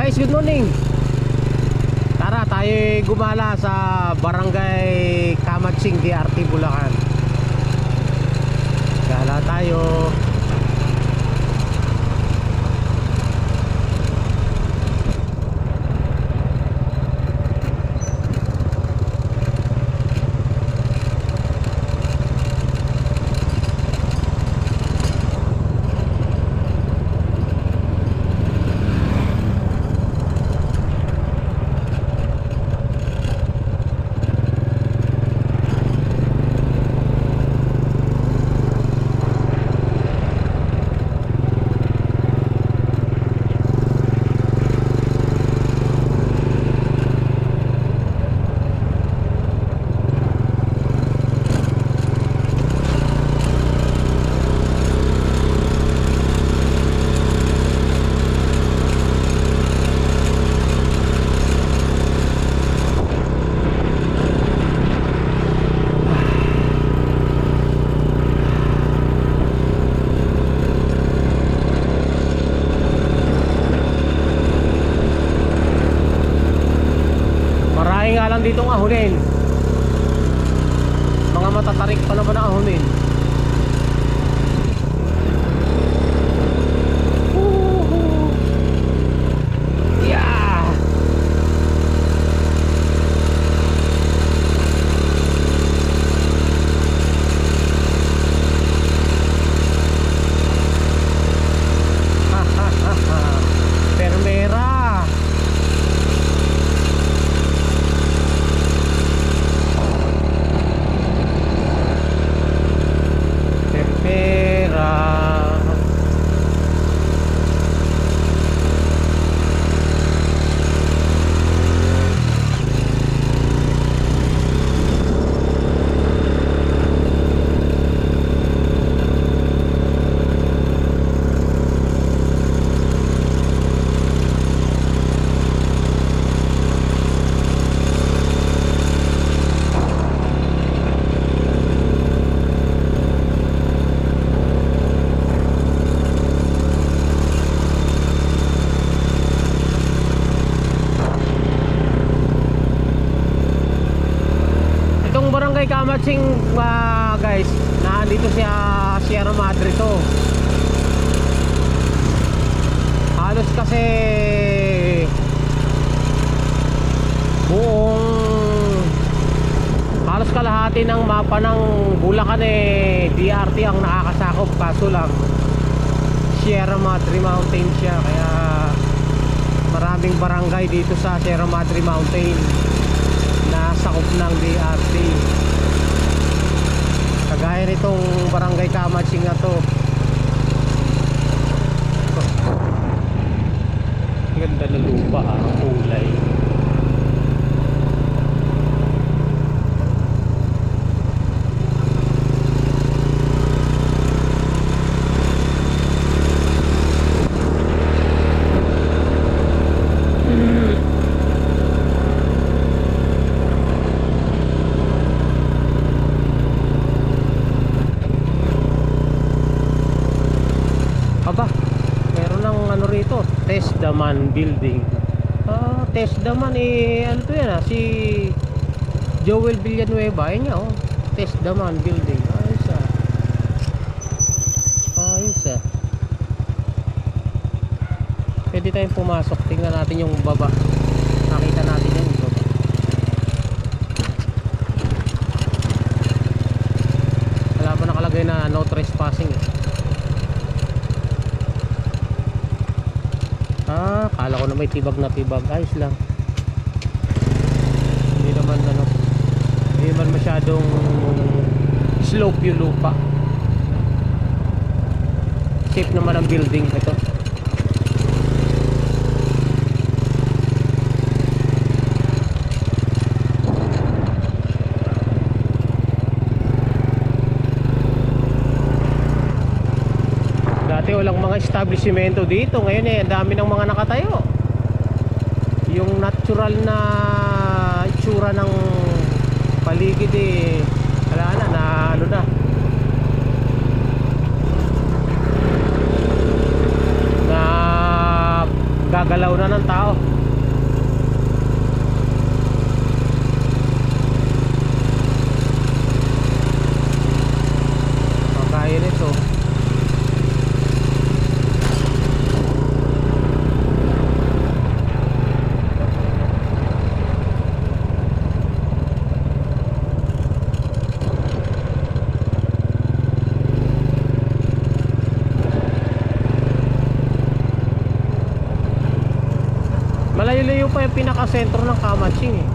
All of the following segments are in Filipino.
Guys, good morning. Tara, tayo gumala sa Barangay Kamatsing, DRT, Bulacan. Gala tayo. Marami nga lang dito ahunin. Mga matatarik pa naman ang ahunin. Barangay Kamatsing ah, guys, nandito siya Sierra Madre to. Halos kasi buong halos kalahati ng mapa ng Bulacan eh DRT ang nakakasakop. Kaso lang Sierra Madre Mountain siya. Kaya maraming barangay dito sa Sierra Madre Mountain na sakop ng DRT kagaya nitong barangay Kamatsing na to. Ganda na lupa ah, ang kulay Aba, meron ng ano rito, Building. Ah, Testaman eh, ano to yan ah, si Joel Villanueva, ayun nga oh. Testaman Building. Ayos ah. Ayos ah. Pwede tayong pumasok, tingnan natin yung baba. Nakita natin yung baba. Wala pa nakalagay na no trespassing eh. Ah, kala ko na may tibag na tibag. Ayos lang. Hindi naman ano. Hindi naman masyadong slope yung lupa. Safe naman ang building ito. Dati walang mga establishmento dito. Ngayon eh, ang dami ng mga nakatayo. Yung natural na itsura ng paligid eh, wala na, na ano na. Nagagalaw na ng tao. Kaya nito. Malayo-layo pa yung pinaka-sentro ng Kamaching eh.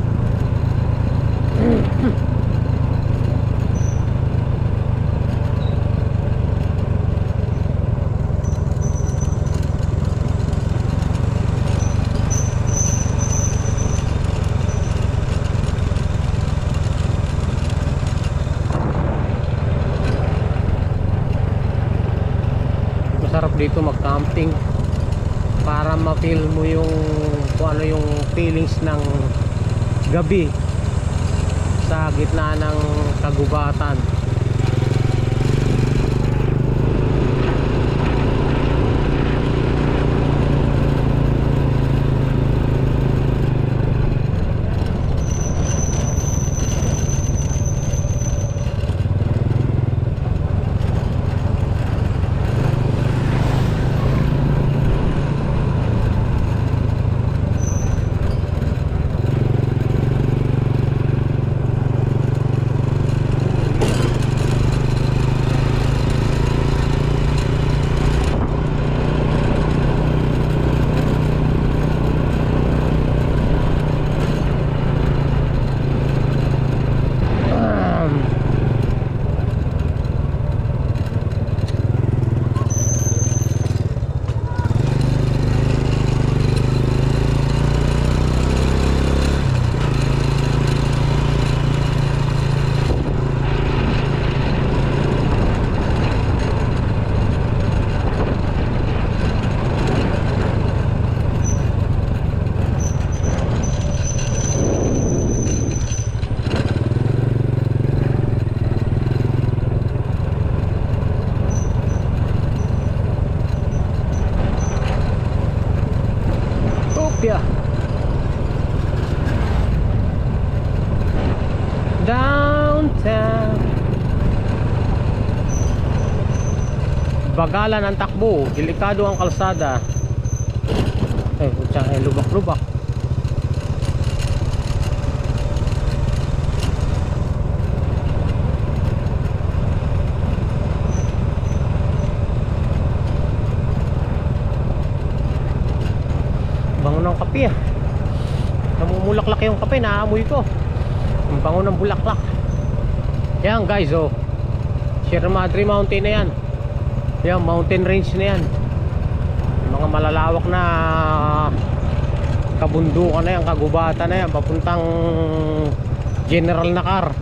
Masarap dito mag-camping para ma-feel mo yung kung ano yung feelings ng gabi sa gitna ng kagubatan Bagalan ang takbo Delikado ang kalsada Eh, putya, eh, lubak-lubak Bango ng kape ah. Namumulaklak yung kape, naamoy ko. Ang bango ng bulaklak. Yan guys, oh. Sierra Madre Mountain na yan. Yan, mountain range na yan. Mga malalawak na kabundukan na yan, kagubatan na yan, papuntang General Nakar.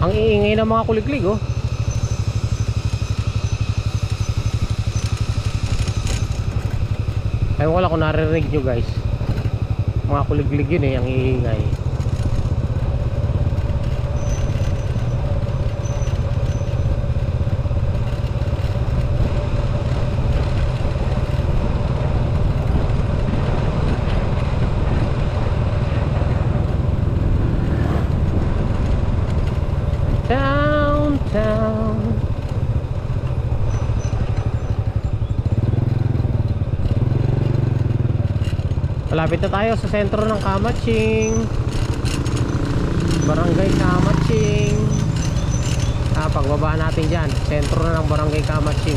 Ang iingay ng mga kuliglig, oh. Ay wala ko naririnig nyo guys Mga kuliglig yun eh Ang iingay Malapit na tayo sa sentro ng Kamaching. Barangay Kamaching. Ah, Pagbaba natin dyan. Sentro ng Barangay Kamaching.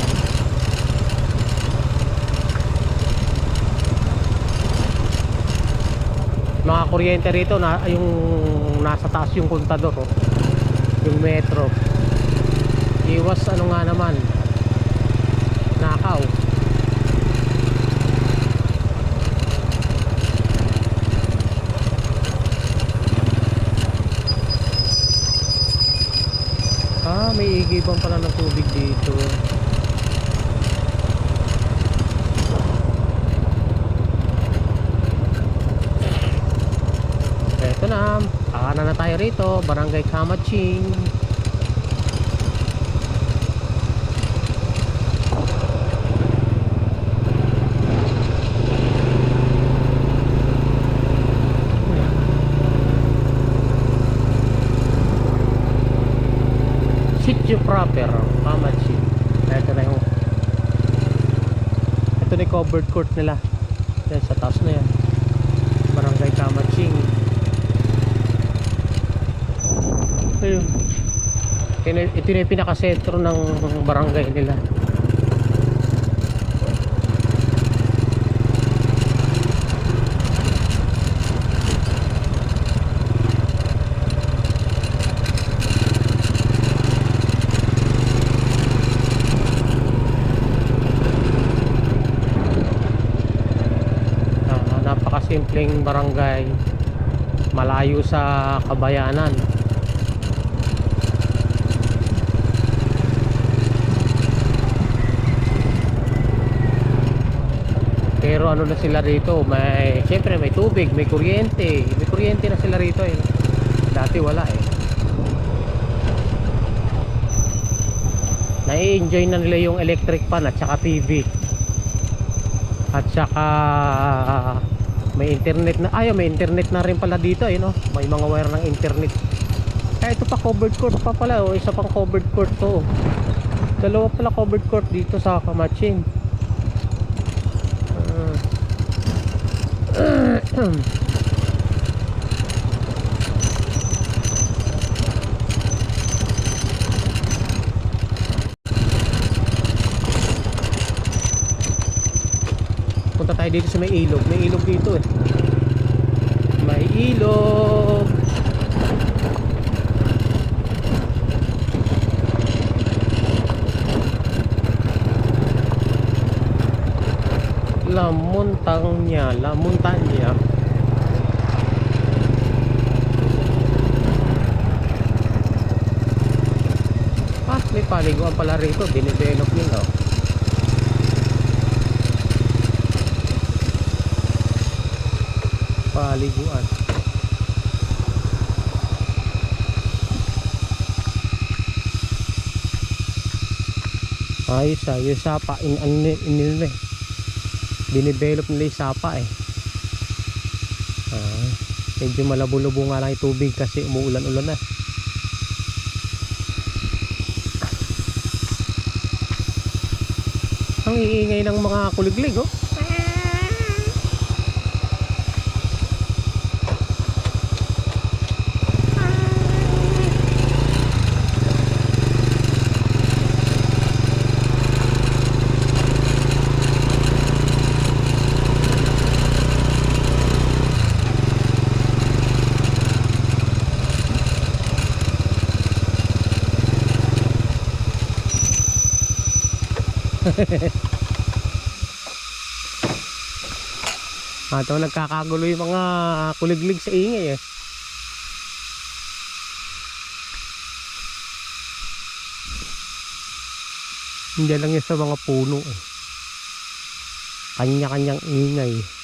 Mga kuryente rito na, Yung nasa taas yung kontador oh. Yung metro. Iwas ano nga naman Nakaw Ah, may igiban pala ng tubig dito. Eto na, kanan na tayo rito, Barangay Kamaching. Proper, Kamachi. Ito na yung ito na covered court nila. Yan, sa taas na yan. Barangay Kamaching. Ayun. Ito na yung pinakasentro ng barangay nila. Napakasimpleng barangay malayo sa kabayanan. Pero ano na sila rito may syempre may tubig may kuryente may kuryente na sila rito eh. Dati wala eh. Nai-enjoy na nila yung electric fan at saka TV at saka may internet na ay may internet na rin pala dito eh no may mga wire ng internet kaya ito pa covered court pa pala oh isa pang covered court to oh. dalawa pala covered court dito sa Kamachin Ah. tayo dito sa may ilog. May ilog dito eh. May ilog. La Montaña La Montaña ah may paliguan pala rito. Dinevelop nila oh. Paliguan. Ayos ah yung sapa in, in, in, in, in, dinevelop nila yung sapa eh. Ah, medyo malabo-labo nga lang yung tubig kasi umuulan-ulan na. Ang iingay ng mga kuliglig oh Ah, ito nagkakagulo yung mga kuliglig sa ingay eh. Hindi lang yun sa mga puno eh. Kanya-kanyang ingay.